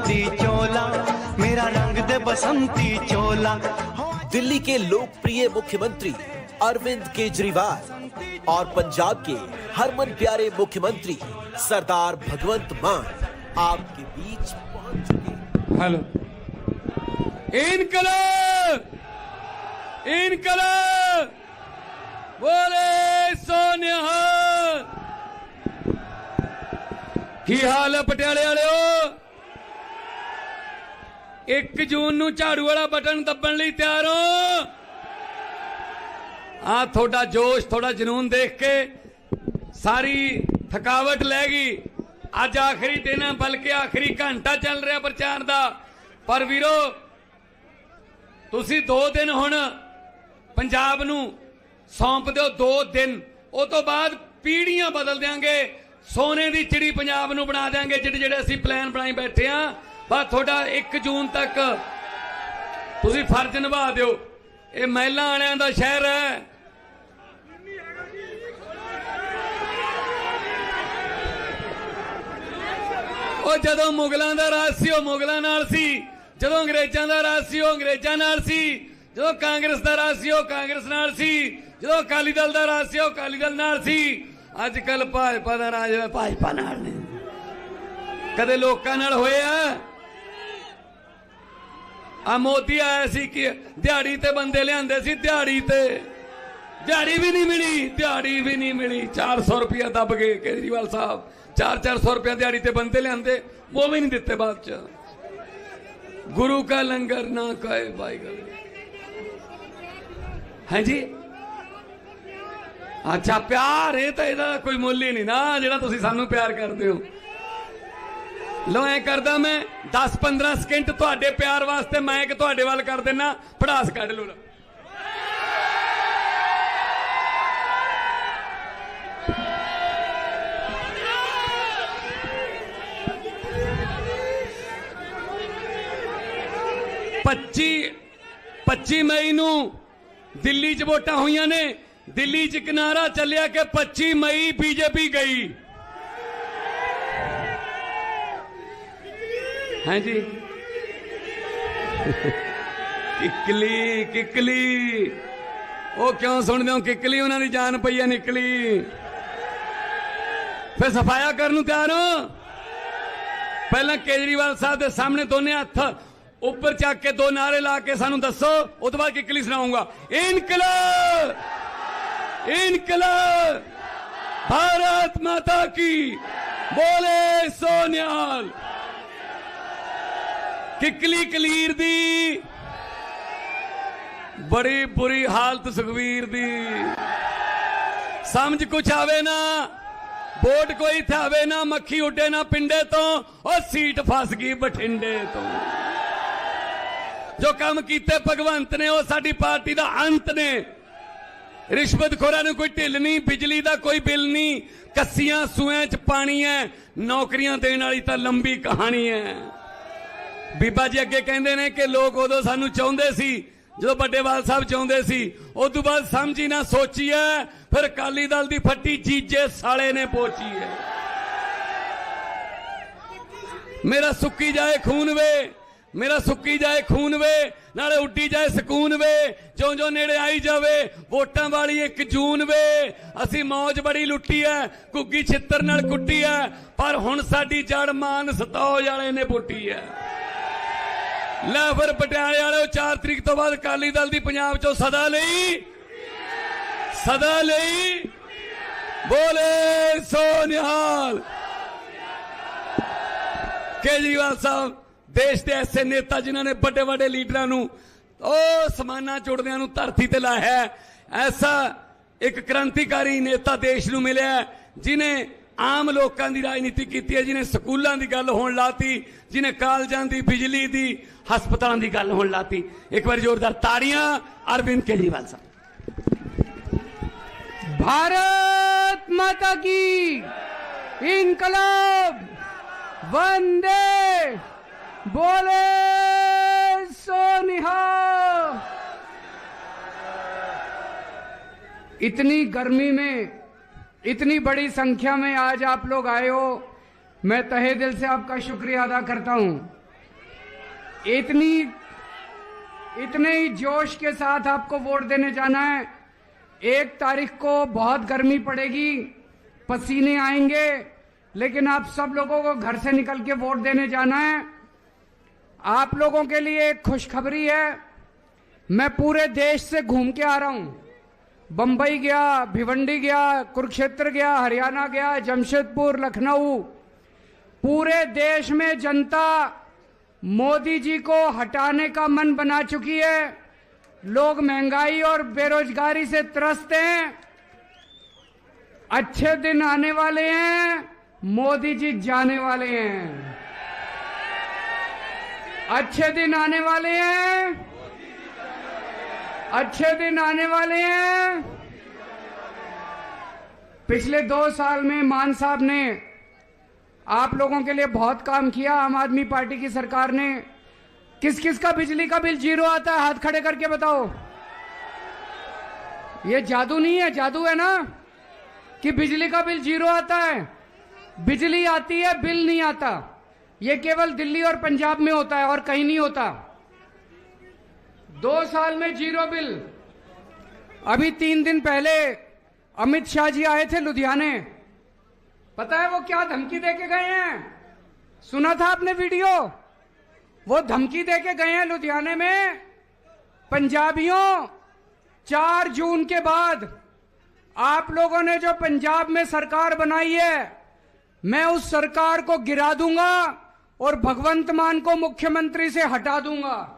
चोला मेरा रंग दे बसंती चोला। दिल्ली के लोकप्रिय मुख्यमंत्री अरविंद केजरीवाल और पंजाब के हरमन प्यारे मुख्यमंत्री सरदार भगवंत मान आपके बीच पहुँच चुके हेलो। इनकलाब! इनकलाब! बोले सोनिया की हाल है पटियाले वाले हो? 1 ਜੂਨ ਨੂੰ ਝਾੜੂ ਵਾਲਾ ਬਟਨ ਦੱਬਣ ਲਈ ਤਿਆਰ ਹੋ। ਆ ਤੁਹਾਡਾ ਜੋਸ਼, ਤੁਹਾਡਾ ਜਨੂਨ ਦੇਖ ਕੇ ਸਾਰੀ ਥਕਾਵਟ ਲੈ ਗਈ। ਅੱਜ ਆਖਰੀ ਦਿਨ ਹੈ ਬਲਕਿ ਆਖਰੀ ਘੰਟਾ ਚੱਲ ਰਿਹਾ ਪ੍ਰਚਾਰ ਦਾ। ਪਰ ਵੀਰੋ, ਤੁਸੀਂ 2 ਦਿਨ ਹੁਣ ਪੰਜਾਬ ਨੂੰ ਸੌਂਪ ਦਿਓ 2 ਦਿਨ। ਉਹ ਤੋਂ ਬਾਅਦ ਪੀੜੀਆਂ ਬਦਲ ਦਿਆਂਗੇ। ਸੋਨੇ ਦੀ ਚਿੜੀ ਪੰਜਾਬ ਨੂੰ ਬਣਾ ਦਿਆਂਗੇ ਜਿਹੜੇ ਜਿਹੜੇ ਅਸੀਂ ਪਲਾਨ ਬਣਾਈ ਬੈਠੇ ਆ। ਬਸ ਤੁਹਾਡਾ 1 ਜੂਨ ਤੱਕ ਤੁਸੀਂ ਫਰਜ਼ ਨਿਭਾ ਦਿਓ। ਇਹ ਮਹਿਲਾ ਵਾਲਿਆਂ ਦਾ ਸ਼ਹਿਰ ਹੈ। ਉਹ ਜਦੋਂ ਮੁਗਲਾਂ ਦਾ ਰਾਜ ਸੀ, ਉਹ ਮੁਗਲਾਂ ਨਾਲ ਸੀ। ਜਦੋਂ ਅੰਗਰੇਜ਼ਾਂ ਦਾ ਰਾਜ ਸੀ, ਉਹ ਅੰਗਰੇਜ਼ਾਂ ਨਾਲ ਸੀ। ਜਦੋਂ ਕਾਂਗਰਸ ਦਾ ਰਾਜ ਸੀ, ਉਹ ਕਾਂਗਰਸ ਨਾਲ ਸੀ। ਜਦੋਂ ਅਕਾਲੀ ਦਲ ਦਾ ਰਾਜ ਸੀ, ਉਹ ਅਕਾਲੀ ਦਲ ਨਾਲ ਸੀ। ਅੱਜ ਕੱਲ ਭਾਜਪਾ ਦਾ ਰਾਜ ਹੈ, ਭਾਜਪਾ ਨਾਲ ਨਹੀਂ। ਕਦੇ ਲੋਕਾਂ ਨਾਲ ਹੋਇਆ? ਆ ਮੋਦੀ ਆਇਆ ਸੀ ਕਿ ਦਿਹਾੜੀ ਤੇ ਬੰਦੇ ਲਿਆਂਦੇ ਸੀ ਦਿਹਾੜੀ ਤੇ। ਦਿਹਾੜੀ ਵੀ ਨਹੀਂ ਮਿਲੀ, ਦਿਹਾੜੀ ਵੀ ਨਹੀਂ ਮਿਲੀ। 400 ਰੁਪਇਆ ਦੱਬ ਗਏ ਕੇਜਰੀਵਾਲ ਸਾਹਿਬ। 4-400 ਰੁਪਇਆ ਦਿਹਾੜੀ ਤੇ ਬੰਦੇ ਲਿਆਂਦੇ, ਉਹ ਵੀ ਨਹੀਂ ਦਿੱਤੇ ਬਾਅਦ ਚ। ਗੁਰੂ ਕਾ ਲੰਗਰ ਨਾ ਕਹੇ ਭਾਈ ਗੱਲ। ਹੈ ਅੱਛਾ, ਪਿਆਰ, ਇਹ ਤਾਂ ਇਹਦਾ ਕੋਈ ਮੁੱਲ ਹੀ ਨਹੀਂ ਨਾ, ਜਿਹੜਾ ਤੁਸੀਂ ਸਾਨੂੰ ਪਿਆਰ ਕਰਦੇ ਹੋ। ਲੋ ਐ ਕਰਦਾ ਮੈਂ 10-15 ਸਕਿੰਟ ਤੁਹਾਡੇ ਪਿਆਰ ਵਾਸਤੇ ਮੈਂ ਇੱਕ ਤੁਹਾਡੇ ਵੱਲ ਕਰ ਦੇਣਾ ਪੜਾਸ ਕੱਢ ਲਓ ਪੱਚੀ 25 ਮਈ ਨੂੰ ਦਿੱਲੀ 'ਚ ਵੋਟਾਂ ਹੋਈਆਂ ਨੇ। ਦਿੱਲੀ 'ਚ ਕਿਨਾਰਾ ਚੱਲਿਆ ਕਿ 25 ਮਈ ਬੀਜੇਪੀ ਗਈ। ਹਾਂਜੀ। ਕਿਕਲੀ ਕਿਕਲੀ। ਉਹ ਕਿਉਂ ਸੁਣਦੇ ਹੋ? ਕਿਕਲੀ ਉਹਨਾਂ ਦੀ ਜਾਨ ਪਈ ਹੈ ਨਿਕਲੀ। ਫਿਰ ਸਫਾਇਆ ਕਰਨ ਨੂੰ ਤਿਆਰ ਹੋ। ਪਹਿਲਾਂ ਕੇਜਰੀਵਾਲ ਸਾਹਿਬ ਦੇ ਸਾਹਮਣੇ ਦੋਨੇ ਹੱਥ ਉੱਪਰ ਚੱਕ ਕੇ ਦੋ ਨਾਰੇ ਲਾ ਕੇ ਸਾਨੂੰ ਦੱਸੋ ਉਸ ਤੋਂ ਬਾਅਦ ਕਿਕਲੀ ਸੁਣਾਉਂਗਾ ਇਨਕਲਾਬ! ਇਨਕਲਾਬ! ਭਾਰਤ ਮਾਤਾ ਕੀ ਬੋਲੇ ਸੋਨਿਆਲ! ਕਿਕਲੀ ਕਲੀਰ ਦੀ। ਬੜੀ ਬੁਰੀ ਹਾਲਤ ਸੁਖਵੀਰ ਦੀ। ਸਮਝ ਕੁਛ ਆਵੇ ਨਾ, ਵੋਟ ਕੋਈ ਥਾਵੇ ਨਾ, ਮੱਖੀ ਉੱਡੇ ਨਾ ਪਿੰਡੇ ਤੋਂ, ਉਹ ਸੀਟ ਫਸ ਗਈ ਬਠਿੰਡੇ ਤੋਂ। ਜੋ ਕੰਮ ਕੀਤੇ ਭਗਵੰਤ ਨੇ, ਉਹ ਸਾਡੀ ਪਾਰਟੀ ਦਾ ਅੰਤ ਨੇ। ਰਿਸ਼ਵਤ ਰਿਸ਼ਵਤਖੋਰਾਂ ਨੂੰ ਕੋਈ ਢਿੱਲ ਨਹੀਂ, ਬਿਜਲੀ ਦਾ ਕੋਈ ਬਿੱਲ ਨਹੀਂ, ਕੱਸੀਆਂ ਸੂਆਂ 'ਚ ਪਾਣੀ ਹੈ, ਨੌਕਰੀਆਂ ਦੇਣ ਵਾਲੀ ਤਾਂ ਲੰਬੀ ਕਹਾਣੀ ਹੈ। ਬੀਬਾ ਜੀ ਅੱਗੇ ਕਹਿੰਦੇ ਨੇ ਕਿ ਲੋਕ ਉਦੋਂ ਸਾਨੂੰ ਚਾਹੁੰਦੇ ਸੀ, ਜਦੋਂ ਵੱਡੇਵਾਲ ਸਾਹਿਬ ਚਾਹੁੰਦੇ ਸੀ ਉਸ ਤੋਂ ਬਾਅਦ ਸਮਝੀ ਨਾ ਸੋਚੀ ਐ ਫਿਰ ਅਕਾਲੀ ਦਲ ਦੀ ਫੱਟੀ ਜੀਜੇ ਸਾਲੇ ਨੇ ਪੋਚੀ ਐ ਮੇਰਾ ਸੁੱਕੀ ਜਾਏ ਖੂਨ ਵੇ, ਮੇਰਾ ਸੁੱਕੀ ਜਾਏ ਖੂਨ ਵੇ, ਨਾਲੇ ਉੱਡੀ ਜਾਏ ਸਕੂਨ ਵੇ ਜਿਉਂ ਜਿਉਂ ਨੇੜੇ ਆਈ ਜਾਵੇ, ਵੋਟਾਂ ਵਾਲੀ ਇੱਕ ਜੂਨ ਵੇ। ਅਸੀਂ ਮੌਜ ਬੜੀ ਲੁੱਟੀ ਐ ਕੁੱਗੀ ਛਿੱਤਰ ਨਾਲ ਕੁੱਟੀ ਐ ਪਰ ਹੁਣ ਸਾਡੀ ਜੜ ਮਾਨ ਸਤੌਜ ਵਾਲੇ ਨੇ ਪੁੱਟੀ ਐ ਲੈ ਫਿਰ ਪਟਿਆਲੇ ਵਾਲਿਓ 4 ਤਰੀਕ ਤੋਂ ਬਾਅਦ ਅਕਾਲੀ ਦਲ ਦੀ ਪੰਜਾਬ ਚੋਂ ਸਦਾ ਲਈ। ਸਦਾ ਲਈ। ਬੋਲੇ ਸੋਨਿਹਾਲ। ਕੇਜਰੀਵਾਲ ਸਾਹਿਬ ਦੇਸ਼ ਦੇ ਐਸੇ ਨੇਤਾ ਜਿਨ੍ਹਾਂ ਨੇ ਵੱਡੇ ਵੱਡੇ ਲੀਡਰਾਂ ਨੂੰ ਉਹ ਸਮਾਨਾ ਚੁੜਦਿਆਂ ਨੂੰ ਧਰਤੀ ਤੇ ਲਾਇਆ ਐਸਾ ਇੱਕ ਕ੍ਰਾਂਤੀਕਾਰੀ ਨੇਤਾ ਦੇਸ਼ ਨੂੰ ਮਿਲਿਆ ਹੈ, ਜਿਨੇ ਆਮ ਲੋਕਾਂ ਦੀ ਰਾਜਨੀਤੀ ਕੀਤੀ ਹੈ ਜਿਨੇ ਸਕੂਲਾਂ ਦੀ ਗੱਲ ਹੋਣ ਲਾਤੀ ਜਿਨੇ ਕਾਲਜਾਂ ਦੀ ਬਿਜਲੀ ਦੀ ਹਸਪਤਾਲਾਂ ਦੀ ਗੱਲ ਹੋਣ ਲਾਤੀ ਇੱਕ ਵਾਰ ਜ਼ੋਰਦਾਰ ਤਾੜੀਆਂ ਅਰਵਿੰਦ ਕੇਜਰੀਵਾਲ ਸਾਹਿਬ भारत माता की इनकलाब वंदे बोले सोनिहा इतनी गर्मी में इतनी बड़ी संख्या में आज आप लोग आए हो, मैं तहे दिल से आपका शुक्रिया अदा करता हूँ। इतनी, इतने ही जोश के साथ आपको वोट देने जाना है। एक तारीख को बहुत गर्मी पड़ेगी, पसीने आएँगे, लेकिन आप सब लोगों को घर से निकल के वोट देने जाना है। आप लोगों के लिए एक खुशखबरी है, मैं पूरे देश से घूम के आ रहा हूँ। बंबई गया, भिवंडी गया, कुरुक्षेत्र गया, हरियाणा गया, जमशेदपुर, लखनऊ। पूरे देश में जनता मोदी जी को हटाने का मन बना चुकी है। लोग महँगाई और बेरोजगारी से त्रस्त हैं। अच्छे दिन आने वाले हैं, मोदी जी जाने वाले हैं। अच्छे दिन आने वाले हैं अच्छे दिन आने वाले हैं। पिछले दो साल में मान साहब ने आप लोगों के लिए बहुत काम किया, आम आदमी पार्टी की सरकार ने। किस किस का बिजली का बिल ज़ीरो आता है, हाथ खड़े करके बताओ। ये जादू नहीं है, जादू है ना? कि बिजली का बिल ज़ीरो आता है, बिजली आती है, बिल नहीं आता। ये केवल दिल्ली और पंजाब में होता है और कहीं नहीं होता। दो साल में ज़ीरो बिल। अभी तीन दिन पहले अमित शाह जी आए थे लुधियाने। पता है वो क्या धमकी दे के गए हैं? सुना था आपने वीडियो? वो धमकी दे के गए हैं लुधियाने में। पंजाबियों चार जून के बाद आप लोगों ने जो पंजाब में सरकार बनाई है मैं उस सरकार को गिरा दूँगा और भगवंत मान को मुख्यमंत्री से हटा दूँगा।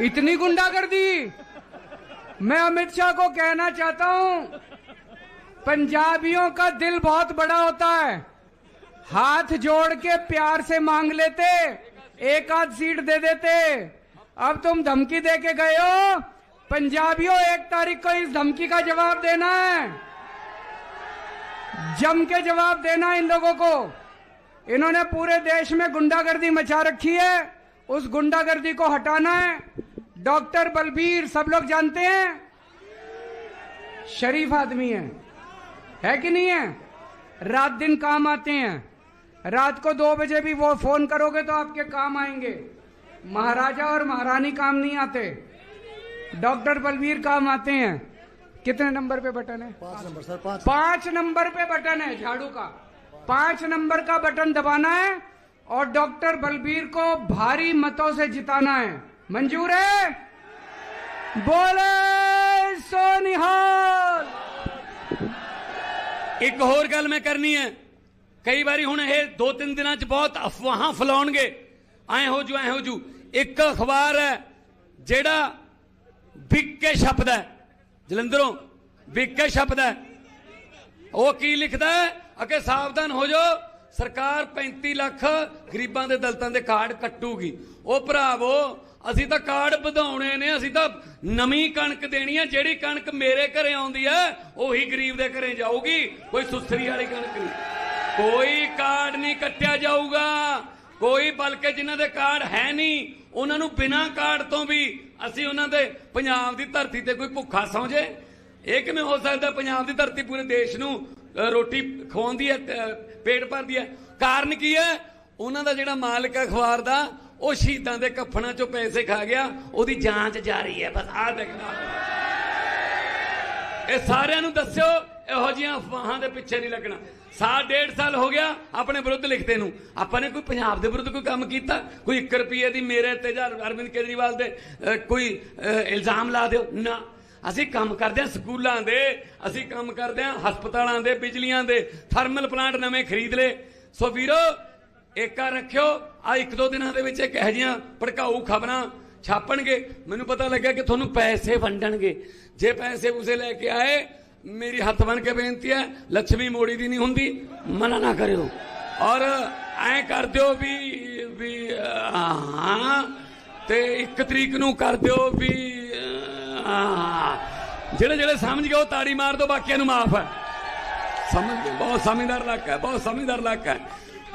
इतनी गुंडागर्दी। मैं अमित शाह को कहना चाहता हूँ, पंजाबियों का दिल बहुत बड़ा होता है। हाथ जोड़ के प्यार से मांग लेते, एक आध सीट दे देते। अब तुम धमकी दे के गए हो। पंजाबियों, एक तारीख को इस धमकी का जवाब देना है। जम के जवाब देना इन लोगों को। इन्होंने पूरे देश में गुंडागर्दी मचा रखी है। उस गुंडागर्दी को हटाना है। डॉक्टर बलबीर सब लोग जानते हैं? शरीफ आदमी है। है कि नहीं है? रात दिन काम आते हैं। रात को दो बजे भी वो फ़ोन करोगे तो आपके काम आएँगे। महाराजा और महारानी काम नहीं आते। डॉक्टर बलबीर काम आते हैं। कितने नंबर पे बटन है? पाँच नंबर सर पाँच। पाँच नंबर पे बटन है झाड़ू का। पाँच नंबर का बटन दबाना है और डॉक्टर बलबीर को भारी मतों से जिताना है। मंजूर है बोले सोनिहाल ਇੱਕ ਹੋਰ ਗੱਲ ਮੈਂ ਕਰਨੀ ਹੈ ਕਈ ਵਾਰੀ ਹੁਣ ਇਹ ਦੋ ਤਿੰਨ ਦਿਨਾਂ 'ਚ ਬਹੁਤ ਅਫਵਾਹਾਂ ਫਲਾਉਣਗੇ ਐ ਹੋ ਜੂ ਐ ਹੋ ਜੂ ਇੱਕ ਅਖਬਾਰ ਹੈ ਜਿਹੜਾ ਵਿਕ ਕੇ ਛਪਦਾ ਹੈ, ਜਲੰਧਰੋਂ ਵਿਕ ਕੇ ਛਪਦਾ ਹੈ। ਉਹ ਕੀ ਲਿਖਦਾ ਹੈ ਅਕੇ ਸਾਵਧਾਨ ਹੋ ਜਾਓ ਸਰਕਾਰ 35 ਲੱਖ ਗਰੀਬਾਂ ਦੇ ਦਲਤਾਂ ਦੇ ਕਾਰਡ ਕੱਟੂਗੀ ਉਹ ਭਰਾਵੋ ਅਸੀਂ ਤਾਂ ਕਾਰਡ ਵਧਾਉਣੇ ਨੇ, ਅਸੀਂ ਤਾਂ ਨਵੀਂ ਕਣਕ ਦੇਣੀ ਹੈ, ਜਿਹੜੀ ਕਣਕ ਮੇਰੇ ਘਰੇ ਆਉਂਦੀ ਹੈ, ਉਹੀ ਗਰੀਬ ਦੇ ਘਰੇ ਜਾਊਗੀ, ਕੋਈ ਸੁਸਰੀ ਵਾਲੀ ਕਣਕ ਨਹੀਂ। ਕੋਈ ਕਾਰਡ ਨਹੀਂ ਕੱਟਿਆ ਜਾਊਗਾ, ਕੋਈ ਬਲਕਿ ਜਿਨ੍ਹਾਂ ਦੇ ਕਾਰਡ ਹੈ ਨਹੀਂ, ਉਹਨਾਂ ਨੂੰ ਬਿਨਾਂ ਕਾਰਡ ਤੋਂ ਵੀ ਅਸੀਂ ਉਹਨਾਂ ਦੇ ਪੰਜਾਬ ਦੀ ਧਰਤੀ ਤੇ ਕੋਈ ਭੁੱਖਾ ਸੌ ਜੇ। ਇਹ ਕਿਵੇਂ ਹੋ ਸਕਦਾ ਪੰਜਾਬ ਦੀ ਧਰਤੀ ਪੂਰੇ ਦੇਸ਼ ਨੂੰ ਰੋਟੀ ਖਵਾਉਂਦੀ ਹੈ ਪੇਟ ਭਰਦੀ ਹੈ? ਕਾਰਨ ਕੀ ਹੈ? ਉਹਨਾਂ ਦਾ ਜਿਹੜਾ ਮਾਲਕ ਹੈ ਅਖਬਾਰ ਦਾ ਉਹ ਸ਼ਹੀਦਾਂ ਦੇ ਕਫਨਾਂ ਚੋਂ ਪੈਸੇ ਖਾ ਗਿਆ, ਉਹਦੀ ਜਾਂਚ ਜਾਰੀ ਹੈ। ਬਸ ਆਹ ਦੇਖਣਾ ਇਹ ਸਾਰਿਆਂ ਨੂੰ ਦੱਸਿਓ, ਇਹੋ ਜਿਹੀਆਂ ਅਫਵਾਹਾਂ ਦੇ ਪਿੱਛੇ ਨਹੀਂ ਲੱਗਣਾ। ਸਾਲ, ਡੇਢ ਸਾਲ ਹੋ ਗਿਆ ਆਪਣੇ ਵਿਰੁੱਧ ਲਿਖਦੇ ਨੂੰ। ਆਪਾਂ ਨੇ ਕੋਈ ਪੰਜਾਬ ਦੇ ਵਿਰੁੱਧ ਕੋਈ ਕੰਮ ਕੀਤਾ? ਕੋਈ 1 ਰੁਪਏ ਦੀ ਮੇਰੇ ਤੇ ਜਾਂ ਅਰਵਿੰਦ ਕੇਜਰੀਵਾਲ ਦੇ ਕੋਈ ਇਲਜ਼ਾਮ ਲਾ ਦਿਓ? ਨਾ। ਅਸੀਂ ਕੰਮ ਕਰਦੇ ਹਾਂ ਸਕੂਲਾਂ ਦੇ, ਅਸੀਂ ਕੰਮ ਕਰਦੇ ਹਾਂ ਹਸਪਤਾਲਾਂ ਦੇ, ਬਿਜਲੀਆਂ ਦੇ, ਥਰਮਲ ਪਲਾਂਟ ਨਵੇਂ ਖਰੀਦ ਲਏ। ਸੋ ਵੀਰੋ ਏਕਾ ਰੱਖਿਓ। ਆ ਇੱਕ ਦੋ ਦਿਨਾਂ ਦੇ ਵਿੱਚ ਇੱਕ ਇਹੋ ਜਿਹੀਆਂ ਭੜਕਾਊ ਖਬਰਾਂ ਛਾਪਣਗੇ। ਮੈਨੂੰ ਪਤਾ ਲੱਗਿਆ ਕਿ ਤੁਹਾਨੂੰ ਪੈਸੇ ਵੰਡਣਗੇ। ਜੇ ਪੈਸੇ ਉਸੇ ਲੈ ਕੇ ਆਏ, ਮੇਰੀ ਹੱਥ ਬਣ ਕੇ ਬੇਨਤੀ ਹੈ ਲక్ష్ਮੀ ਮੋੜੀ ਦੀ ਨਹੀਂ ਹੁੰਦੀ, ਮਨਾ ਨਾ ਕਰਿਓ। ਔਰ ਐ ਕਰ ਦਿਓ ਵੀ ਵੀ, ਹਾਂ, ਤੇ ਇੱਕ ਤਰੀਕ ਨੂੰ ਕਰ ਦਿਓ ਵੀ ਜਿਹੜੇ ਜਿਹੜੇ ਸਮਝ ਗਏ ਉਹ ਤਾੜੀ ਮਾਰ ਦਿਓ, ਬਾਕੀਆਂ ਨੂੰ ਮਾਫ ਹੈ। ਸਮਝ ਗਏ? ਬਹੁਤ ਸਮਝਦਾਰ ਇਲਾਕਾ ਹੈ, ਬਹੁਤ ਸਮਝਦਾਰ ਇਲਾਕਾ ਹੈ।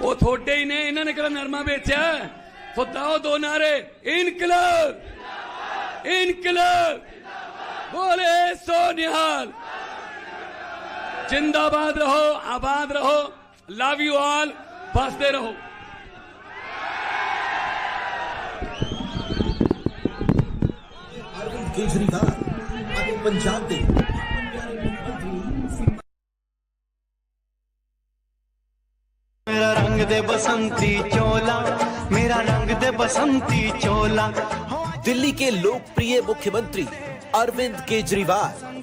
ਉਹ ਥੋੜੇ ਹੀ ਨੇ ਇਹਨਾਂ ਨੇ ਕਿਹੜਾ ਨਰਮਾ ਵੇਚਿਆ ਹੈ? ਸੋ ਦਾਓ ਦੋ ਨਾਰੇ ਇਨਕਲਾਬ ਇਨਕਲਾਬ ਬੋਲੇ ਸੋ ਨਿਹਾਲ जिंदाबाद रहो आबाद रहो ਲਵ ਯੂ ਆਲ ਬਸਦੇ ਰਹੋ ਅਰਵਿੰਦ ਕੇਜਰੀਵਾਲ ਅਤੇ ਦੇ बसंती चोला मेरा रंग दे बसंती चोला दिल्ली के लोकप्रिय मुख्यमंत्री अरविंद केजरीवाल